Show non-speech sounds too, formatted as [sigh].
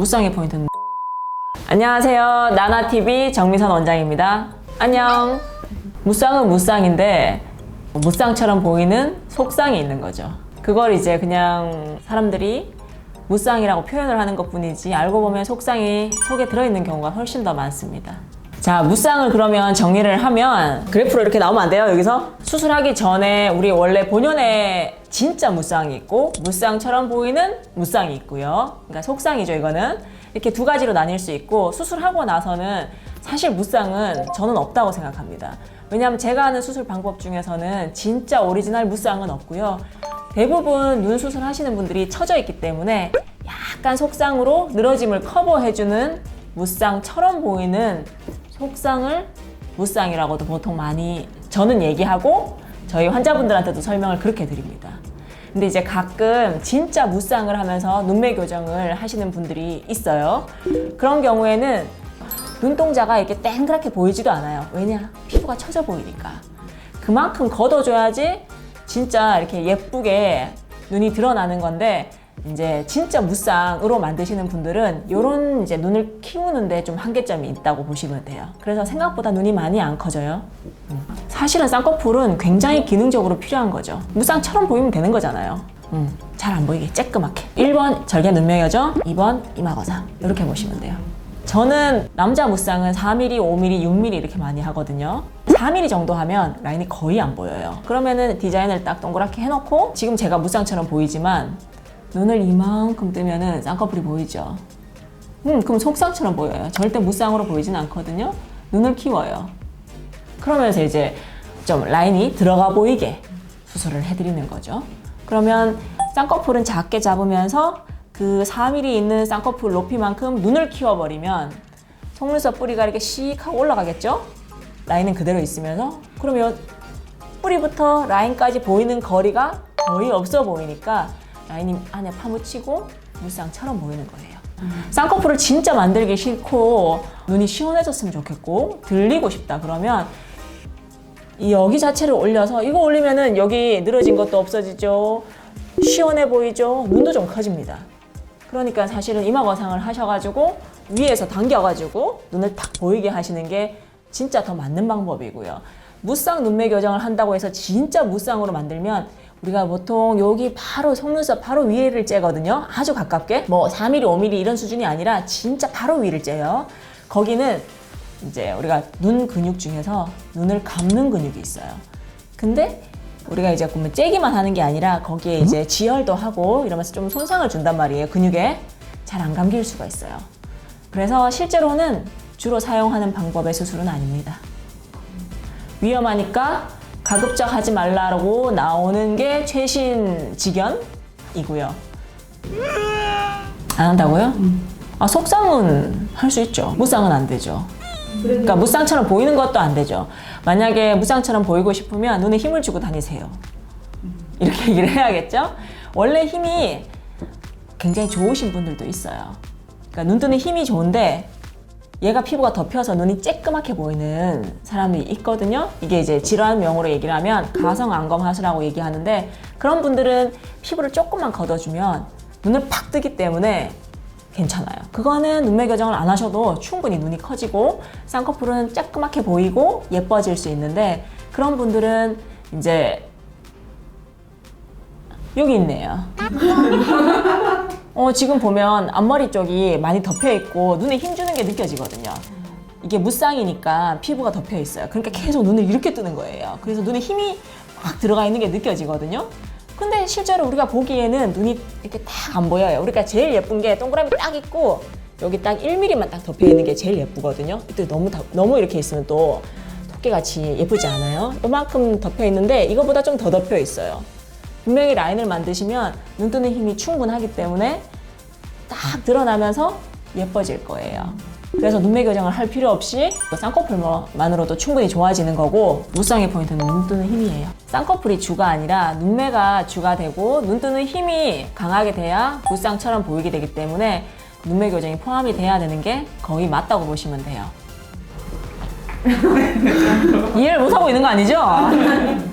무쌍의 포인트는 안녕하세요. 나나TV 정미선 원장입니다. 안녕. 무쌍은 무쌍인데 무쌍처럼 보이는 속쌍이 있는 거죠. 그걸 이제 그냥 사람들이 무쌍이라고 표현을 하는 것 뿐이지 알고 보면 속쌍이 속에 들어있는 경우가 훨씬 더 많습니다. 자, 무쌍을 그러면 정리를 하면 그래프로 이렇게 나오면 안 돼요, 여기서? 수술하기 전에 우리 원래 본연의 진짜 무쌍이 있고 무쌍처럼 보이는 무쌍이 있고요. 그러니까 속쌍이죠, 이거는. 이렇게 두 가지로 나뉠 수 있고 수술하고 나서는 사실 무쌍은 저는 없다고 생각합니다. 왜냐하면 제가 아는 수술 방법 중에서는 진짜 오리지널 무쌍은 없고요. 대부분 눈 수술 하시는 분들이 처져 있기 때문에 약간 속쌍으로 늘어짐을 커버해주는 무쌍처럼 보이는 속쌍을 무쌍이라고도 보통 많이 저는 얘기하고 저희 환자분들한테도 설명을 그렇게 드립니다. 근데 이제 가끔 진짜 무쌍을 하면서 눈매 교정을 하시는 분들이 있어요. 그런 경우에는 눈동자가 이렇게 땡그랗게 보이지도 않아요. 왜냐? 피부가 처져 보이니까. 그만큼 걷어줘야지 진짜 이렇게 예쁘게 눈이 드러나는 건데 이제 진짜 무쌍으로 만드시는 분들은 이런 이제 눈을 키우는데 좀 한계점이 있다고 보시면 돼요. 그래서 생각보다 눈이 많이 안 커져요. 음. 사실은 쌍꺼풀은 굉장히 기능적으로 필요한 거죠. 무쌍처럼 보이면 되는 거잖아요. 음, 잘 안 보이게 쬐끄맣게. 1번 절개 눈매교정, 2번 이마거상. 이렇게 보시면 돼요. 저는 남자 무쌍은 4mm, 5mm, 6mm 이렇게 많이 하거든요. 4mm 정도 하면 라인이 거의 안 보여요. 그러면은 디자인을 딱 동그랗게 해놓고 지금 제가 무쌍처럼 보이지만 눈을 이만큼 뜨면은 쌍꺼풀이 보이죠. 음, 그럼 속쌍처럼 보여요. 절대 무쌍으로 보이진 않거든요. 눈을 키워요. 그러면서 이제 좀 라인이 들어가 보이게 수술을 해드리는 거죠. 그러면 쌍꺼풀은 작게 잡으면서 그 4mm 있는 쌍꺼풀 높이만큼 눈을 키워버리면 속눈썹 뿌리가 이렇게 씩 하고 올라가겠죠? 라인은 그대로 있으면서 그러면 뿌리부터 라인까지 보이는 거리가 거의 없어 보이니까 라인이 안에 파묻히고 물상처럼 보이는 거예요. 쌍꺼풀을 진짜 만들기 싫고 눈이 시원해졌으면 좋겠고 들리고 싶다 그러면 이 여기 자체를 올려서 이거 올리면은 여기 늘어진 것도 없어지죠. 시원해 보이죠. 눈도 좀 커집니다. 그러니까 사실은 이마 거상을 하셔가지고 위에서 당겨가지고 눈을 딱 보이게 하시는 게 진짜 더 맞는 방법이고요. 무쌍 눈매 교정을 한다고 해서 진짜 무쌍으로 만들면 우리가 보통 여기 바로 속눈썹 바로 위에를 째거든요. 아주 가깝게 뭐 4mm, 5mm 이런 수준이 아니라 진짜 바로 위를 째요. 거기는 이제 우리가 눈 근육 중에서 눈을 감는 근육이 있어요. 근데 우리가 이제 보면 째기만 하는 게 아니라 거기에 이제 지혈도 하고 이러면서 좀 손상을 준단 말이에요. 근육에 잘 안 감길 수가 있어요. 그래서 실제로는 주로 사용하는 방법의 수술은 아닙니다. 위험하니까 가급적 하지 말라고 나오는 게 최신 직연이고요. 안 한다고요? 아, 속상은 할 수 있죠. 무쌍은 안 되죠. 그러니까 무쌍처럼 보이는 것도 안 되죠. 만약에 무쌍처럼 보이고 싶으면 눈에 힘을 주고 다니세요. 이렇게 얘기를 해야겠죠? 원래 힘이 굉장히 좋으신 분들도 있어요. 그러니까 눈 뜨는 힘이 좋은데 얘가 피부가 덮여서 눈이 쬐끄맣게 보이는 사람이 있거든요. 이게 이제 질환 명으로 얘기를 하면 가성 안검 하수라고 얘기하는데 그런 분들은 피부를 조금만 걷어주면 눈을 팍 뜨기 때문에 괜찮아요. 그거는 눈매 교정을 안 하셔도 충분히 눈이 커지고 쌍꺼풀은 쬐끄맣게 보이고 예뻐질 수 있는데 그런 분들은 이제 여기 있네요. 어, 지금 보면 앞머리 쪽이 많이 덮여 있고 눈에 힘 주는 게 느껴지거든요. 이게 무쌍이니까 피부가 덮여 있어요. 그러니까 계속 눈을 이렇게 뜨는 거예요. 그래서 눈에 힘이 막 들어가 있는 게 느껴지거든요. 근데 실제로 우리가 보기에는 눈이 이렇게 딱 안 보여요. 우리가 제일 예쁜 게 동그라미 딱 있고 여기 딱 1mm만 딱 덮여 있는 게 제일 예쁘거든요. 이때 너무 다- 너무 이렇게 있으면 또 토끼같이 예쁘지 않아요? 이만큼 덮여 있는데 이거보다 좀 더 덮여 있어요. 분명히 라인을 만드시면 눈 뜨는 힘이 충분하기 때문에 딱 드러나면서 예뻐질 거예요. 그래서 눈매 교정을 할 필요 없이 쌍꺼풀만으로도 충분히 좋아지는 거고 무쌍의 포인트는 눈 뜨는 힘이에요. 쌍꺼풀이 주가 아니라 눈매가 주가 되고 눈 뜨는 힘이 강하게 돼야 무쌍처럼 보이게 되기 때문에 눈매 교정이 포함이 돼야 되는 게 거의 맞다고 보시면 돼요. [laughs] 이해를 못하고 있는 거 아니죠?